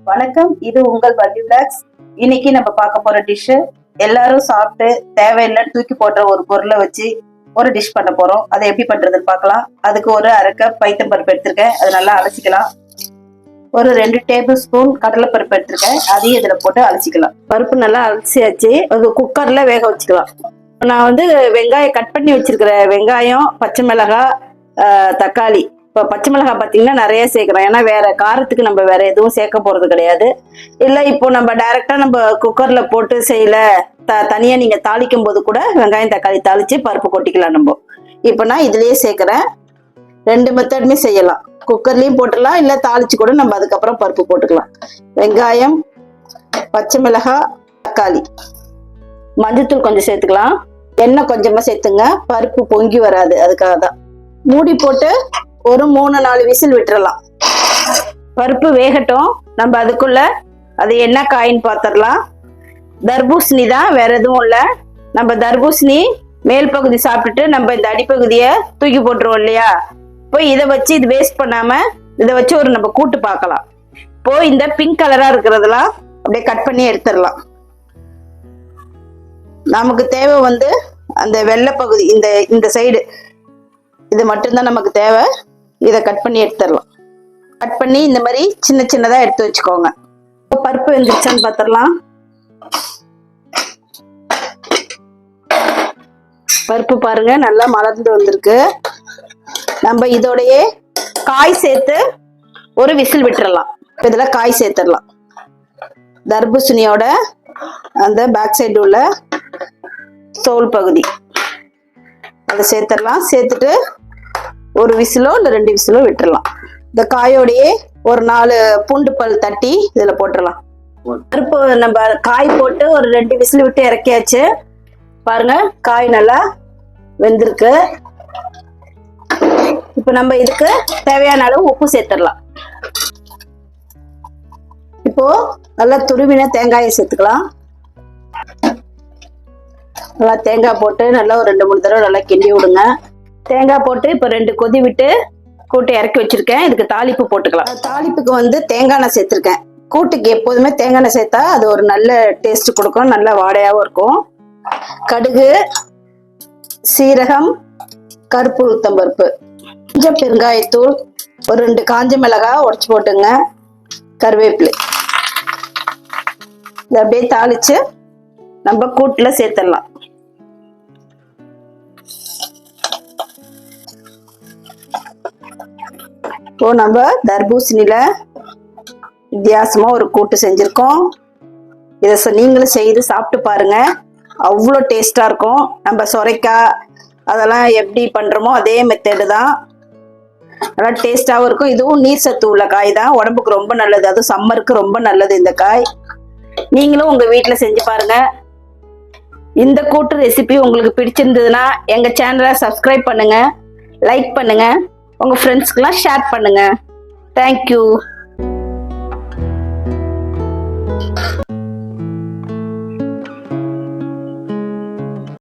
வணக்கம். இது உங்கள் பள்ளி பிளாக்ஸ் இன்னைக்கு நம்ம பார்க்க போற டிஷ் எல்லாரும் சாப்பிட்டு தேவையில்லைன்னு தூக்கி போடுற ஒரு பொருளை வச்சு ஒரு டிஷ் பண்ண போறோம். அதை எப்படி பண்றதுன்னு பார்க்கலாம். அதுக்கு ஒரு அரை கப் பைத்தம் பருப்பு எடுத்திருக்கேன். அதை நல்லா அலசிக்கலாம். ஒரு ரெண்டு டேபிள் ஸ்பூன் கடலைப்பருப்பு எடுத்திருக்கேன். அதையும் இதுல போட்டு அலசிக்கலாம். பருப்பு நல்லா அலசியாச்சு. அது குக்கர்ல வேக வச்சுக்கலாம். நான் வந்து வெங்காயம் கட் பண்ணி வச்சிருக்கிற வெங்காயம் பச்சை மிளகாய் தக்காளி இப்போ பச்சை மிளகாய் பார்த்தீங்கன்னா நிறைய சேர்க்குறோம். ஏன்னா வேற காரத்துக்கு நம்ம வேற எதுவும் சேர்க்க போறது கிடையாது. இல்லை இப்போ நம்ம டைரக்டா நம்ம குக்கர்ல போட்டு செய்யல த தனியாக நீங்கள் தாளிக்கும் போது கூட வெங்காயம் தக்காளி தாளிச்சு பருப்பு கொட்டிக்கலாம் நம்ம. இப்போ நான் இதுலயே சேர்க்குறேன். ரெண்டு மெத்தடுமே செய்யலாம். குக்கர்லயும் போட்டுடலாம் இல்லை தாளிச்சு கூட நம்ம அதுக்கப்புறம் பருப்பு போட்டுக்கலாம். வெங்காயம் பச்சை மிளகாய் தக்காளி. மஞ்சத்தூள் கொஞ்சம் சேர்த்துக்கலாம். எண்ணெய் கொஞ்சமா சேர்த்துங்க. பருப்பு பொங்கி வராது அதுக்காக தான் மூடி போட்டு ஒரு மூணு நாலு விசில் விட்டுறலாம். பருப்பு வேகட்டும். நம்ம அதுக்குள்ள அது என்ன காயின்னு பார்த்துடலாம் தர்பூசணி தான் வேற எதுவும் இல்லை. நம்ம தர்பூசணி மேல் பகுதி சாப்பிட்டுட்டு நம்ம இந்த அடிப்பகுதியை தூக்கி போட்டுருவோம் இல்லையா? போய் இதை வச்சு இது வேஸ்ட் பண்ணாம இதை வச்சு ஒரு நம்ம கூட்டு பார்க்கலாம். இப்போ இந்த பிங்க் கலரா இருக்கிறதெல்லாம் அப்படியே கட் பண்ணி எடுத்துடலாம். நமக்கு தேவை வந்து அந்த வெள்ளை பகுதி இந்த இந்த சைடு இது மட்டும்தான் நமக்கு தேவை. இதை கட் பண்ணி எடுத்துடலாம். கட் பண்ணி இந்த மாதிரி சின்ன சின்னதாக எடுத்து வச்சுக்கோங்க. பருப்பு வெந்துருச்சான்னு பார்த்துடலாம் பருப்பு பாருங்க நல்லா மலர்ந்து வந்திருக்கு. நம்ம இதோடையே காய் சேர்த்து ஒரு விசில் விட்டுறலாம். இதில் காய் சேர்த்துடலாம். தர்பூசணியோட அந்த பேக் சைடு உள்ள தோல் பகுதி. அதை சேர்த்துடலாம். சேர்த்துட்டு ஒரு விசிலோ இல்லை ரெண்டு விசிலோ விட்டுறலாம். இந்த காயோடையே ஒரு நாலு பூண்டு பல் தட்டி இதில் போட்டுடலாம் பருப்பு நம்ம காய் போட்டு ஒரு ரெண்டு விசில் விட்டு இறக்கியாச்சு. பாருங்க காய் நல்லா வெந்திருக்கு. இப்போ நம்ம இதுக்கு தேவையான அளவு உப்பு சேர்த்துடலாம். இப்போ நல்லா துருவின தேங்காயை சேர்த்துக்கலாம். நல்லா தேங்காய் போட்டு நல்லா ஒரு ரெண்டு மூணு தடவை நல்லா கிண்டி விடுங்க. தேங்காய் போட்டு இப்போ ரெண்டு கொதி விட்டு கூட்டை இறக்கி வச்சிருக்கேன். இதுக்கு தாளிப்பு போட்டுக்கலாம். தாளிப்புக்கு வந்து தேங்காய் எண்ணெய் சேர்த்துருக்கேன். கூட்டுக்கு எப்போதுமே தேங்காய் எண்ணெய் சேர்த்தா அது ஒரு நல்ல டேஸ்ட் கொடுக்கும் நல்ல வாடையாகவும் இருக்கும். கடுகு சீரகம் கருப்பு உளுத்தம்பருப்பு கொஞ்சம் பெருங்காயத்தூள் ஒரு ரெண்டு காஞ்ச மிளகாய் உடச்சி போட்டுங்க. கருவேப்பிலை. இதை அப்படியே தாளிச்சு நம்ம கூட்டில் சேர்த்துடலாம். இப்போ நம்ம தர்பூசணியில் வித்தியாசமாக ஒரு கூட்டு செஞ்சிருக்கோம். இதை நீங்களும் செய்து சாப்பிட்டு பாருங்கள் அவ்வளோ டேஸ்ட்டாக இருக்கும். நம்ம சொரைக்காய் அதெல்லாம் எப்படி பண்ணுறோமோ அதே மெத்தடு தான். நல்லா டேஸ்டாகவும் இருக்கும். இதுவும் நீர் சத்து உள்ள காய் தான். உடம்புக்கு ரொம்ப நல்லது. அதுவும் சம்மருக்கு ரொம்ப நல்லது இந்த காய். நீங்களும் உங்கள் வீட்டில் செஞ்சு பாருங்கள் இந்த கூட்டு ரெசிபி உங்களுக்கு பிடிச்சிருந்ததுன்னா எங்கள் சேனலை சப்ஸ்கிரைப் பண்ணுங்கள் லைக் பண்ணுங்கள் உங்கள் ஃப்ரெண்ட்ஸ்க்கெலாம் ஷேர் பண்ணுங்கள் தேங்க்யூ